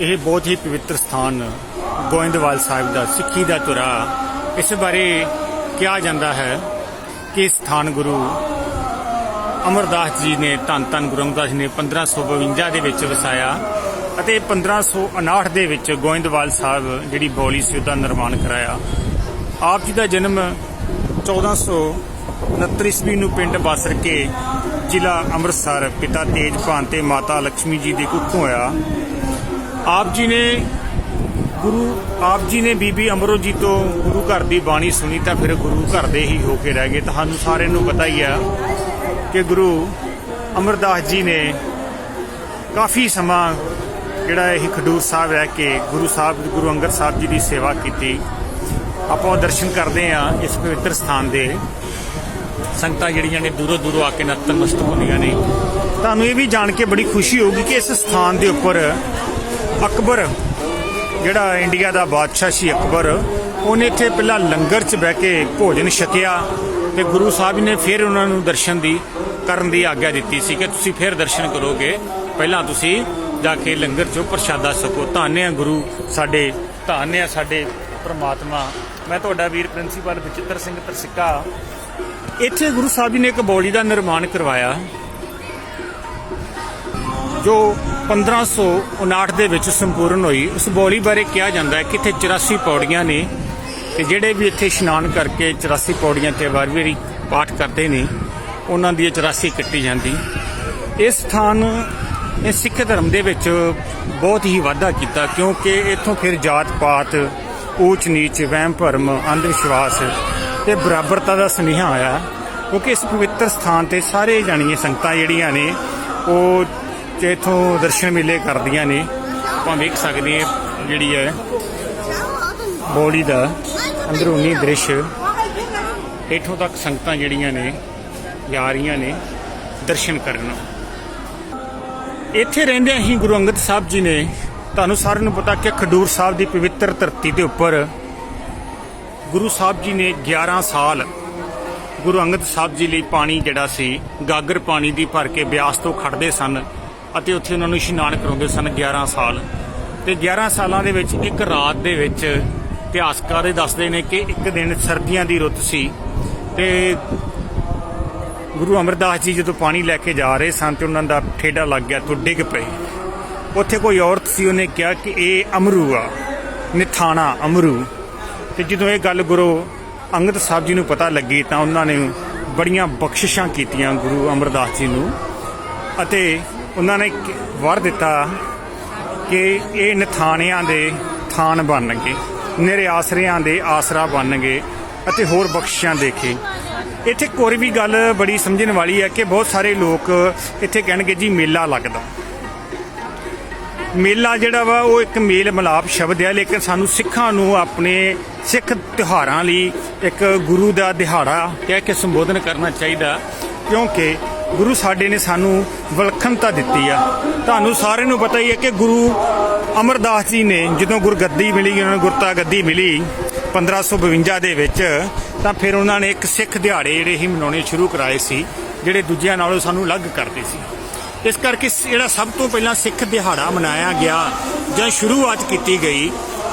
ਇਹ ਬਹੁਤ ਹੀ ਪਵਿੱਤਰ ਸਥਾਨ ਗੋਇੰਦਵਾਲ ਸਾਹਿਬ ਦਾ, ਸਿੱਖੀ ਦਾ ਧੁਰਾ। ਇਸ ਬਾਰੇ ਕਿਹਾ ਜਾਂਦਾ ਹੈ ਕਿ ਸਥਾਨ ਗੁਰੂ ਅਮਰਦਾਸ ਜੀ ਨੇ, ਧੰਨ ਧੰਨ ਗੁਰੂ ਅਮਰਦਾਸ ਜੀ ਨੇ 1552 ਦੇ ਵਿੱਚ ਵਸਾਇਆ ਅਤੇ 1559 ਦੇ ਵਿੱਚ ਗੋਇੰਦਵਾਲ ਸਾਹਿਬ ਜਿਹੜੀ ਬੌਲੀ ਸੀ ਉਹਦਾ ਨਿਰਮਾਣ ਕਰਾਇਆ। ਆਪ ਜੀ ਦਾ ਜਨਮ 1469 ਈਸਵੀ ਨੂੰ ਪਿੰਡ ਬਾਸਰਕੇ ਜ਼ਿਲ੍ਹਾ ਅੰਮ੍ਰਿਤਸਰ, ਪਿਤਾ ਤੇਜਭਾਨ ਤੇ ਮਾਤਾ ਲక్ష్ਮੀ ਜੀ ਦੀ ਕੁੱਖੋਂ ਹੋਇਆ। ਆਪ ਜੀ ਨੇ ਗੁਰੂ ਆਪ ਜੀ ਨੇ ਬੀਬੀ ਅਮਰੋ ਜੀ ਤੋਂ ਗੁਰੂ ਘਰ ਦੀ ਬਾਣੀ ਸੁਣੀ ਤਾਂ ਫਿਰ ਗੁਰੂ ਘਰ ਦੇ ਹੀ ਹੋ ਕੇ ਰਹਿ ਗਏ। ਤੁਹਾਨੂੰ ਸਾਰਿਆਂ ਨੂੰ ਪਤਾ ਹੀ ਆ ਕਿ ਗੁਰੂ ਅਮਰਦਾਸ ਜੀ ਨੇ ਕਾਫੀ ਸਮਾਂ ਜਿਹੜਾ ਇਹ ਖਡੂਰ ਸਾਹਿਬ ਰਹਿ ਕੇ ਗੁਰੂ ਸਾਹਿਬ, ਗੁਰੂ ਅੰਗਦ ਸਾਹਿਬ ਜੀ ਦੀ ਸੇਵਾ ਕੀਤੀ। ਆਪਾਂ ਦਰਸ਼ਨ ਕਰਦੇ ਆ ਇਸ ਪਵਿੱਤਰ ਸਥਾਨ ਦੇ। ਸੰਗਤਾਂ ਜਿਹੜੀਆਂ ਨੇ ਦੂਰੋਂ ਦੂਰੋਂ ਆ ਕੇ ਨਤਮਸਤਕ ਹੁੰਦੀਆਂ ਨੇ। ਤੁਹਾਨੂੰ ਇਹ ਵੀ ਜਾਣ ਕੇ ਬੜੀ ਖੁਸ਼ੀ ਹੋਊਗੀ ਕਿ ਇਸ ਸਥਾਨ ਦੇ ਉੱਪਰ ਅਕਬਰ, ਜਿਹੜਾ ਇੰਡੀਆ ਦਾ ਬਾਦਸ਼ਾਹ ਸੀ ਅਕਬਰ, ਉਹਨੇ ਇੱਥੇ ਪਹਿਲਾਂ ਲੰਗਰ 'ਚ ਬਹਿ ਕੇ ਭੋਜਨ ਛਕਿਆ ਤੇ ਗੁਰੂ ਸਾਹਿਬ ਨੇ ਫਿਰ ਉਹਨਾਂ ਨੂੰ ਦਰਸ਼ਨ ਦੀ, ਕਰਨ ਦੀ ਆਗਿਆ ਦਿੱਤੀ ਸੀ ਕਿ ਤੁਸੀਂ ਫਿਰ ਦਰਸ਼ਨ ਕਰੋਗੇ। ਪਹਿਲਾਂ ਤੁਸੀਂ ਜਾ ਕੇ ਲੰਗਰ 'ਚੋਂ ਪ੍ਰਸ਼ਾਦਾ ਛਕੋ। ਧੰਨ ਗੁਰੂ ਸਾਡੇ, ਧੰਨ ਸਾਡੇ ਪ੍ਰਮਾਤਮਾ। ਮੈਂ ਤੁਹਾਡਾ ਵੀਰ ਪ੍ਰਿੰਸੀਪਲ ਬਚਿੱਤਰ ਸਿੰਘ ਤਰਸਿੱਕਾ। ਇੱਥੇ ਗੁਰੂ ਸਾਹਿਬ ਜੀ ਨੇ ਇੱਕ ਬੌਲੀ ਦਾ ਨਿਰਮਾਣ ਕਰਵਾਇਆ। ਜੋ 1559 ਦੇ ਵਿੱਚ ਸੰਪੂਰਨ ਹੋਈ, ਉਸ ਬੌਲੀ ਬਾਰੇ ਕਿਹਾ ਜਾਂਦਾ ਹੈ ਕਿ ਇੱਥੇ 84 ਪੌੜੀਆਂ ਨੇ ਤੇ ਜਿਹੜੇ ਵੀ ਇੱਥੇ ਇਸ਼ਨਾਨ ਕਰਕੇ 84 ਪੌੜੀਆਂ ਤੇ ਵਾਰ ਵਾਰੀ ਪਾਠ ਕਰਦੇ ਨੇ, ਉਹਨਾਂ ਦੀ 84 ਕੱਟੀ ਜਾਂਦੀ। ਇਸ ਸਥਾਨ ਨੇ ਸਿੱਖ ਧਰਮ ਦੇ ਵਿੱਚ ਬਹੁਤ ਹੀ ਵਾਧਾ ਕੀਤਾ, ਕਿਉਂਕਿ ਇੱਥੋਂ ਫਿਰ ਜਾਤ ਪਾਤ, ਊਚ ਨੀਚ, ਵਹਿਮ ਭਰਮ, ਅੰਧ ਵਿਸ਼ਵਾਸ ਤੇ ਬਰਾਬਰਤਾ ਦਾ ਸੁਨੇਹਾ ਆਇਆ। ਕਿਉਂਕਿ ਇਸ ਪਵਿੱਤਰ ਸਥਾਨ ਤੇ ਸਾਰੇ ਜਾਣੀਆਂ ਸੰਗਤਾਂ ਜਿਹੜੀਆਂ ਨੇ, ਉਹ ਤੇ ਇੱਥੋਂ ਦਰਸ਼ਨ ਮੇਲੇ ਕਰਦੀਆਂ ਨੇ। ਆਪਾਂ ਵੇਖ ਸਕਦੇ ਹਾਂ ਜਿਹੜੀ ਹੈ ਬੋਲੀ ਦਾ ਅੰਦਰੂਨੀ ਦ੍ਰਿਸ਼। ਇੱਥੋਂ ਤੱਕ ਸੰਗਤਾਂ ਜਿਹੜੀਆਂ ਨੇ ਜਾ ਰਹੀਆਂ ਨੇ ਦਰਸ਼ਨ ਕਰਨ। ਇੱਥੇ ਰਹਿੰਦਿਆਂ ਹੀ ਗੁਰੂ ਅੰਗਦ ਸਾਹਿਬ ਜੀ ਨੇ, ਤੁਹਾਨੂੰ ਸਾਰਿਆਂ ਨੂੰ ਪਤਾ ਕਿ ਖਡੂਰ ਸਾਹਿਬ ਦੀ ਪਵਿੱਤਰ ਧਰਤੀ ਦੇ ਉੱਪਰ ਗੁਰੂ ਸਾਹਿਬ ਜੀ ਨੇ 11 ਸਾਲ ਗੁਰੂ ਅੰਗਦ ਸਾਹਿਬ ਜੀ ਲਈ ਪਾਣੀ ਜਿਹੜਾ ਸੀ, ਗਾਗਰ ਪਾਣੀ ਦੀ ਭਰ ਕੇ ਬਿਆਸ ਤੋਂ ਖੜਦੇ ਸਨ। ਅਤੇ ਉੱਥੇ ਉਹਨਾਂ ਨੂੰ ਇਸ਼ਨਾਨ ਕਰਾਉਂਦੇ ਸਨ 11 ਸਾਲ। ਤੇ 11 ਸਾਲਾਂ ਦੇ ਵਿੱਚ ਇੱਕ ਰਾਤ ਦੇ ਵਿੱਚ ਇਤਿਹਾਸਕਾਰ ਇਹ ਦੱਸਦੇ ਨੇ ਕਿ ਇੱਕ ਦਿਨ ਸਰਦੀਆਂ ਦੀ ਰੁੱਤ ਸੀ ਤੇ ਗੁਰੂ ਅਮਰਦਾਸ ਜੀ ਜਦੋਂ ਪਾਣੀ ਲੈ ਕੇ ਜਾ ਰਹੇ ਸਨ ਤੇ ਉਹਨਾਂ ਦਾ ਠੇਡਾ ਲੱਗ ਗਿਆ ਤੋਂ ਡਿੱਗ ਪਏ। ਉੱਥੇ ਕੋਈ ਔਰਤ ਸੀ, ਉਹਨੇ ਕਿਹਾ ਕਿ ਇਹ ਅਮਰੂ ਆ, ਨਿਥਾਣਾ ਅਮਰੂ। ਤੇ ਜਦੋਂ ਇਹ ਗੱਲ ਗੁਰੂ ਅੰਗਦ ਸਾਹਿਬ ਜੀ ਨੂੰ ਪਤਾ ਲੱਗੀ ਤਾਂ ਉਹਨਾਂ ਨੇ ਬੜੀਆਂ ਬਖਸ਼ਿਸ਼ਾਂ ਕੀਤੀਆਂ ਗੁਰੂ ਅਮਰਦਾਸ ਜੀ ਨੂੰ। ਅਤੇ ਉਹਨਾਂ ਨੇ ਕ- ਵਰ ਦਿੱਤਾ ਕਿ ਇਹ ਨਿਥਾਣਿਆਂ ਦੇ ਥਾਨ ਬਣਨਗੇ, ਨਿਰੇ ਆਸਰਿਆਂ ਦੇ ਆਸਰਾ ਬਣਨਗੇ ਅਤੇ ਹੋਰ ਬਖਸ਼ਿਸ਼ਾਂ ਦੇਖੇ। ਇੱਥੇ ਕੋਈ ਵੀ ਗੱਲ ਬੜੀ ਸਮਝਣ ਵਾਲੀ ਹੈ ਕਿ ਬਹੁਤ ਸਾਰੇ ਲੋਕ ਇੱਥੇ ਕਹਿਣਗੇ, ਜੀ, ਮੇਲਾ ਲੱਗਦਾ। ਮੇਲਾ ਜਿਹੜਾ ਵਾ, ਉਹ ਇੱਕ ਮੇਲ ਮਲਾਪ ਸ਼ਬਦ ਹੈ, ਲੇਕਿਨ ਸਾਨੂੰ ਸਿੱਖਾਂ ਨੂੰ ਆਪਣੇ ਸਿੱਖ ਤਿਉਹਾਰਾਂ ਲਈ ਇੱਕ ਗੁਰੂ ਦਾ ਦਿਹਾੜਾ ਕਹਿ ਕੇ ਸੰਬੋਧਨ ਕਰਨਾ ਚਾਹੀਦਾ। ਕਿਉਂਕਿ ਗੁਰੂ ਸਾਡੇ ਨੇ ਸਾਨੂੰ ਵਿਲੱਖਣਤਾ ਦਿੱਤੀ ਆ। ਤੁਹਾਨੂੰ ਸਾਰਿਆਂ ਨੂੰ ਪਤਾ ਹੀ ਹੈ ਕਿ ਗੁਰੂ ਅਮਰਦਾਸ ਜੀ ਨੇ ਜਦੋਂ ਗੁਰਗੱਦੀ ਮਿਲੀ, ਉਹਨਾਂ ਨੂੰ ਗੁਰਤਾ ਗੱਦੀ ਮਿਲੀ 1552 ਦੇ ਵਿੱਚ, ਤਾਂ ਫਿਰ ਉਹਨਾਂ ਨੇ ਇੱਕ ਸਿੱਖ ਦਿਹਾੜੇ ਜਿਹੜੇ ਹੀ ਮਨਾਉਣੇ ਸ਼ੁਰੂ ਕਰਾਏ ਸੀ, ਜਿਹੜੇ ਦੂਜਿਆਂ ਨਾਲੋਂ ਸਾਨੂੰ ਅਲੱਗ ਕਰਦੇ ਸੀ। ਇਸ ਕਰਕੇ ਜਿਹੜਾ ਸਭ ਤੋਂ ਪਹਿਲਾਂ ਸਿੱਖ ਦਿਹਾੜਾ ਮਨਾਇਆ ਗਿਆ ਜਾਂ ਸ਼ੁਰੂਆਤ ਕੀਤੀ ਗਈ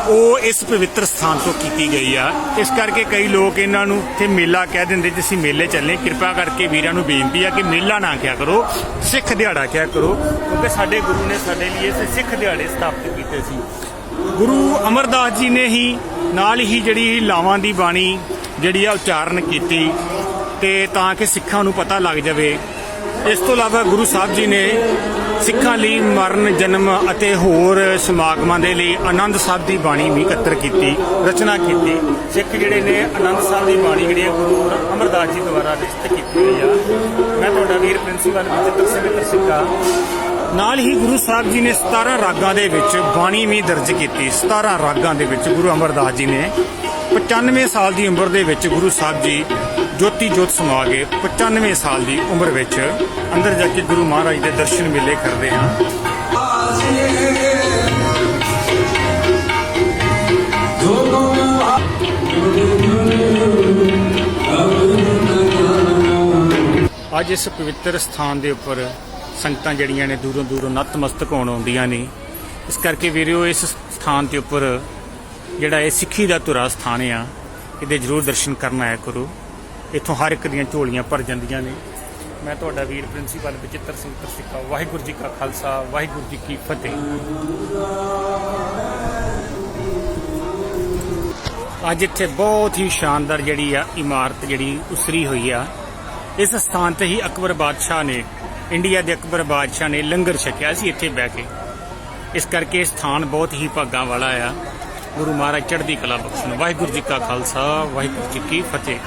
ਉਹ ਇਸ ਪਵਿੱਤਰ ਸਥਾਨ ਤੋਂ ਕੀਤੀ ਗਈ ਆ। ਇਸ ਕਰਕੇ ਕਈ ਲੋਕ ਇਹਨਾਂ ਨੂੰ ਤੇ ਮੇਲਾ ਕਹਿ ਦਿੰਦੇ ਜੇ, ਅਸੀਂ ਮੇਲੇ ਚੱਲੇ। ਕਿਰਪਾ ਕਰਕੇ ਵੀਰਾਂ ਨੂੰ ਬੇਨਤੀ ਆ ਕਿ ਮੇਲਾ ਨਾ ਕਿਹਾ ਕਰੋ, ਸਿੱਖ ਦਿਹਾੜਾ ਕਿਹਾ ਕਰੋ, ਕਿਉਂਕਿ ਸਾਡੇ ਗੁਰੂ ਨੇ ਸਾਡੇ ਲਈ ਇਸ ਸਿੱਖ ਦਿਹਾੜੇ ਸਥਾਪਿਤ ਕੀਤੇ ਸੀ। ਗੁਰੂ ਅਮਰਦਾਸ ਜੀ ਨੇ ਹੀ ਨਾਲ ਹੀ ਜਿਹੜੀ ਲਾਵਾਂ ਦੀ ਬਾਣੀ ਜਿਹੜੀ ਆ ਉਚਾਰਨ ਕੀਤੀ ਤੇ ਤਾਂ ਕਿ ਸਿੱਖਾਂ ਨੂੰ ਪਤਾ ਲੱਗ ਜਾਵੇ। ਇਸ ਤੋਂ ਇਲਾਵਾ ਗੁਰੂ ਸਾਹਿਬ ਜੀ ਨੇ ਸਿੱਖਾਂ ਲਈ ਮਰਨ, ਜਨਮ ਅਤੇ ਹੋਰ ਸਮਾਗਮਾਂ ਦੇ ਲਈ ਆਨੰਦ ਸਾਹਿਬ ਦੀ ਬਾਣੀ ਵੀ ਇਕੱਤਰ ਕੀਤੀ, ਰਚਨਾ ਕੀਤੀ। ਸਿੱਖ ਜਿਹੜੇ ਨੇ ਆਨੰਦ ਸਾਹਿਬ ਦੀ ਬਾਣੀ ਜਿਹੜੀ ਹੈ ਗੁਰੂ ਅਮਰਦਾਸ ਜੀ ਦੁਆਰਾ ਰਚਿਤ ਕੀਤੀ ਹੋਈ ਆ। ਮੈਂ ਤੁਹਾਡਾ ਵੀਰ ਪ੍ਰਿੰਸੀਪਲ ਬਚਿੱਤਰ ਸਿੰਘ ਤਰਸਿੱਕਾ ਨਾਲ ਹੀ ਗੁਰੂ ਸਾਹਿਬ ਜੀ ਨੇ 17 ਰਾਗਾਂ ਦੇ ਵਿੱਚ ਬਾਣੀ ਵੀ ਦਰਜ ਕੀਤੀ। 17 ਰਾਗਾਂ ਦੇ ਵਿੱਚ ਗੁਰੂ ਅਮਰਦਾਸ ਜੀ ਨੇ 95 ਸਾਲ ਦੀ ਉਮਰ ਦੇ ਵਿੱਚ ਗੁਰੂ ਸਾਹਿਬ ਜੀ ਜੋਤੀ ਜੋਤ ਸਮਾ ਕੇ 95 ਸਾਲ ਦੀ ਉਮਰ ਵਿੱਚ ਅੰਦਰ ਜਾ ਕੇ ਗੁਰੂ ਮਹਾਰਾਜ ਦੇ ਦਰਸ਼ਨ ਮੇਲੇ ਕਰਦੇ ਹਾਂ। ਅੱਜ ਇਸ ਪਵਿੱਤਰ ਸਥਾਨ ਦੇ ਉੱਪਰ ਸੰਗਤਾਂ ਜਿਹੜੀਆਂ ਨੇ ਦੂਰੋਂ ਦੂਰੋਂ ਨਤਮਸਤਕ ਹੋਣ ਆਉਂਦੀਆਂ ਨੇ। ਇਸ ਕਰਕੇ ਵੀਰਿਓ ਇਸ ਸਥਾਨ ਦੇ ਉੱਪਰ ਜਿਹੜਾ ਇਹ ਸਿੱਖੀ ਦਾ ਧੁਰਾ ਸਥਾਨ ਆ, ਇਹਦੇ ਜਰੂਰ ਦਰਸ਼ਨ ਕਰਨਾ ਆਇਆ ਕਰੋ। ਇੱਥੋਂ ਹਰ ਇੱਕ ਦੀਆਂ ਝੋਲੀਆਂ ਭਰ ਜਾਂਦੀਆਂ ਨੇ। ਮੈਂ ਤੁਹਾਡਾ ਵੀਰ ਪ੍ਰਿੰਸੀਪਲ ਬਚਿੱਤਰ ਸਿੰਘ ਤਰਸਿੱਕਾ। ਵਾਹਿਗੁਰੂ ਜੀ ਕਾ ਖਾਲਸਾ, ਵਾਹਿਗੁਰੂ ਜੀ ਕੀ ਫਤਿਹ। ਅੱਜ ਇੱਥੇ ਬਹੁਤ ਹੀ ਸ਼ਾਨਦਾਰ ਜਿਹੜੀ ਆ ਇਮਾਰਤ ਜਿਹੜੀ ਉਸਰੀ ਹੋਈ ਆ। ਇਸ ਸਥਾਨ ਤੇ ਹੀ ਅਕਬਰ ਬਾਦਸ਼ਾਹ ਨੇ, ਇੰਡੀਆ ਦੇ ਅਕਬਰ ਬਾਦਸ਼ਾਹ ਨੇ ਲੰਗਰ ਛਕਿਆ ਸੀ ਇੱਥੇ ਬਹਿ ਕੇ। ਇਸ ਕਰਕੇ ਇਹ ਸਥਾਨ ਬਹੁਤ ਹੀ ਭਾਗਾਂ ਵਾਲਾ ਆ। ਗੁਰੂ ਮਹਾਰਾਜ ਚੜ੍ਹਦੀ ਕਲਾ ਬਖਸ਼ਣ। ਵਾਹਿਗੁਰੂ ਜੀ ਕਾ ਖਾਲਸਾ, ਵਾਹਿਗੁਰੂ ਜੀ ਕੀ ਫਤਿਹ।